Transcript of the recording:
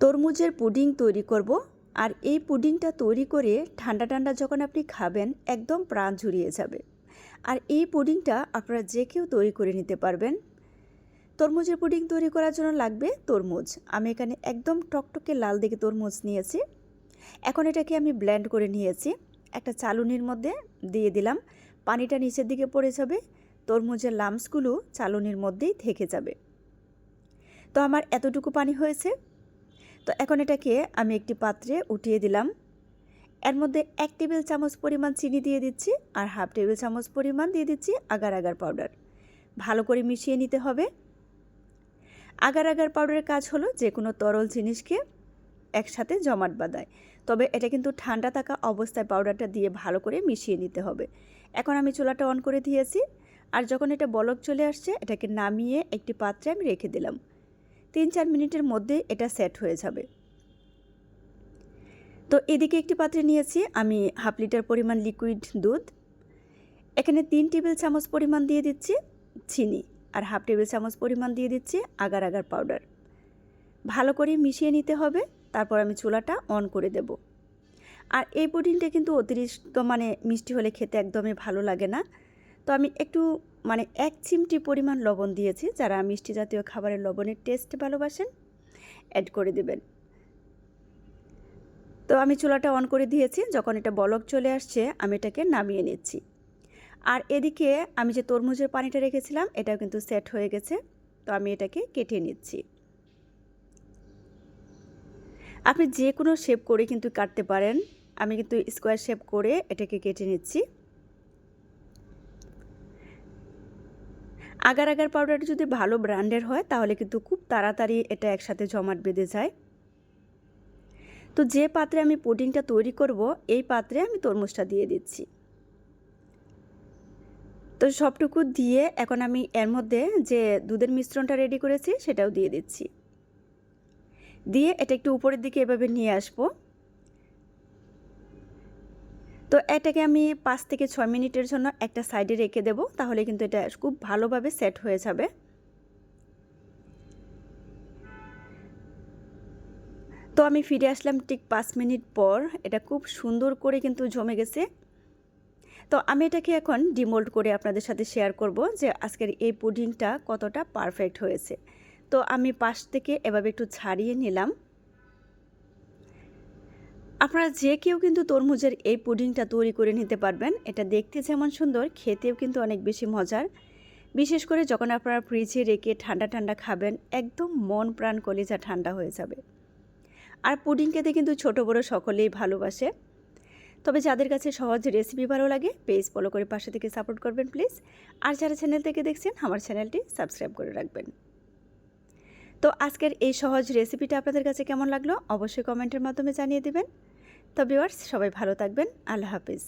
তরমুজের পুডিং তৈরি করব আর এই পুডিংটা তৈরি করে ঠান্ডা ঠান্ডা যখন আপনি খাবেন, একদম প্রাণ ঝুরিয়ে যাবে। আর এই পুডিংটা আপনারা যে কেউ তৈরি করে নিতে পারবেন। তরমুজের পুডিং তৈরি করার জন্য লাগবে তরমুজ। আমি এখানে একদম টকটকে লাল দিকে তরমুজ নিয়েছি। এখন এটাকে আমি ব্লেন্ড করে নিয়েছি। একটা চালুনির মধ্যে দিয়ে দিলাম। পানিটা নিচের দিকে পড়ে যাবে। তরমুজের লামসগুলো চালুনির মধ্যেই থেকে যাবে। তো আমার এতটুকু পানি হয়েছে। তো এখন এটাকে আমি একটি পাত্রে উঠিয়ে দিলাম। এর মধ্যে এক টেবিল চামচ পরিমাণ চিনি দিয়ে দিচ্ছি আর হাফ টেবিল চামচ পরিমাণ দিয়ে দিচ্ছি আগার আগার পাউডার। ভালো করে মিশিয়ে নিতে হবে। আগার আগার পাউডারের কাজ হলো যে কোনো তরল জিনিসকে একসাথে জমাট বাঁধায়। তবে এটা কিন্তু ঠান্ডা থাকা অবস্থায় পাউডারটা দিয়ে ভালো করে মিশিয়ে নিতে হবে। এখন আমি চুলাটা অন করে দিয়েছি। আর যখন এটা বলক চলে আসছে, এটাকে নামিয়ে একটি পাত্রে আমি রেখে দিলাম। তিন চার মিনিটের মধ্যে এটা সেট হয়ে যাবে। তো এদিকে একটি পাত্রে নিয়েছি, আমি হাফ লিটার পরিমাণ লিকুইড দুধ। এখানে তিন টেবিল চামচ পরিমাণ দিয়ে দিচ্ছি চিনি আর হাফ টেবিল চামচ পরিমাণ দিয়ে দিচ্ছি আগার আগার পাউডার। ভালো করে মিশিয়ে নিতে হবে, তারপর আমি চুলাটা অন করে দেব। আর এই পুডিংটা কিন্তু অতিরিক্ত মানে মিষ্টি হলে খেতে একদমই ভালো লাগে না। তো আমি একটু মানে এক চিমটি পরিমাণ লবণ দিয়েছি, যারা মিষ্টি জাতীয় খাবারের লবণের টেস্ট ভালোবাসেন অ্যাড করে দেবেন। তো আমি চুলাটা অন করে দিয়েছি, যখন এটা বলক চলে আসছে, আমি এটাকে নামিয়ে নিচ্ছি। আর এদিকে আমি যে তরমুজের পানিটা রেখেছিলাম, এটাও কিন্তু সেট হয়ে গেছে, তো আমি এটাকে কেটে নিচ্ছি। আপনি যে কোনো শেপ করে কিন্তু কাটতে পারেন, আমি কিন্তু স্কোয়ার শেপ করে এটাকে কেটে নিচ্ছি। আগার আগার পাউডার যদি ভালো ব্র্যান্ডের হয়, তাহলে কিন্তু খুব তাড়াতাড়ি এটা একসাথে জমাট বেঁধে যায়। তো যে পাত্রে আমি পুডিংটা তৈরি করব, এই পাত্রে আমি তরমুজটা দিয়ে দিচ্ছি। তো সবটুকু দিয়ে এখন আমি এর মধ্যে যে দুধের মিশ্রণটা রেডি করেছি, সেটাও দিয়ে দিচ্ছি। দিয়ে এটা একটু উপরের দিকে এভাবে নিয়ে আসব। তো এটাকে আমি পাঁচ থেকে ছয় মিনিটের জন্য একটা সাইডে রেখে দেব, তাহলে কিন্তু এটা খুব ভালোভাবে সেট হয়ে যাবে। তো আমি ফিরে আসলাম ঠিক পাঁচ মিনিট পর, এটা খুব সুন্দর করে কিন্তু জমে গেছে। তো আমি এটাকে এখন ডিমোল্ড করে আপনাদের সাথে শেয়ার করব যে আজকের এই পুডিংটা কতটা পারফেক্ট হয়েছে। তো আমি পাশ থেকে এভাবে একটু ছাড়িয়ে নিলাম। আপনারা যে কেউ কিন্তু তরমুজের এই পুডিংটা তৈরি করে নিতে পারবেন। এটা দেখতে যেমন সুন্দর, খেতেও কিন্তু অনেক বেশি মজার। বিশেষ করে যখন আপনারা ফ্রিজে রেখে ঠান্ডা ঠান্ডা খাবেন, একদম মন প্রাণ কলিজা ঠান্ডা হয়ে যাবে। আর পুডিং খেতে কিন্তু ছোটো বড়ো সকলেই ভালোবাসে। তবে যাদের কাছে সহজ রেসিপি ভালো লাগে পেজ ফলো করে পাশে থেকে সাপোর্ট করবেন প্লিজ আর যারা চ্যানেল থেকে দেখছেন, আমার চ্যানেলটি সাবস্ক্রাইব করে রাখবেন। তো আজকের এই সহজ রেসিপিটা আপনাদের কাছে কেমন লাগল? অবশ্যই কমেন্টের মাধ্যমে জানিয়ে দেবেন। তো ভিওয়ার্স সবাই ভালো থাকবেন। আল্লাহ হাফিজ।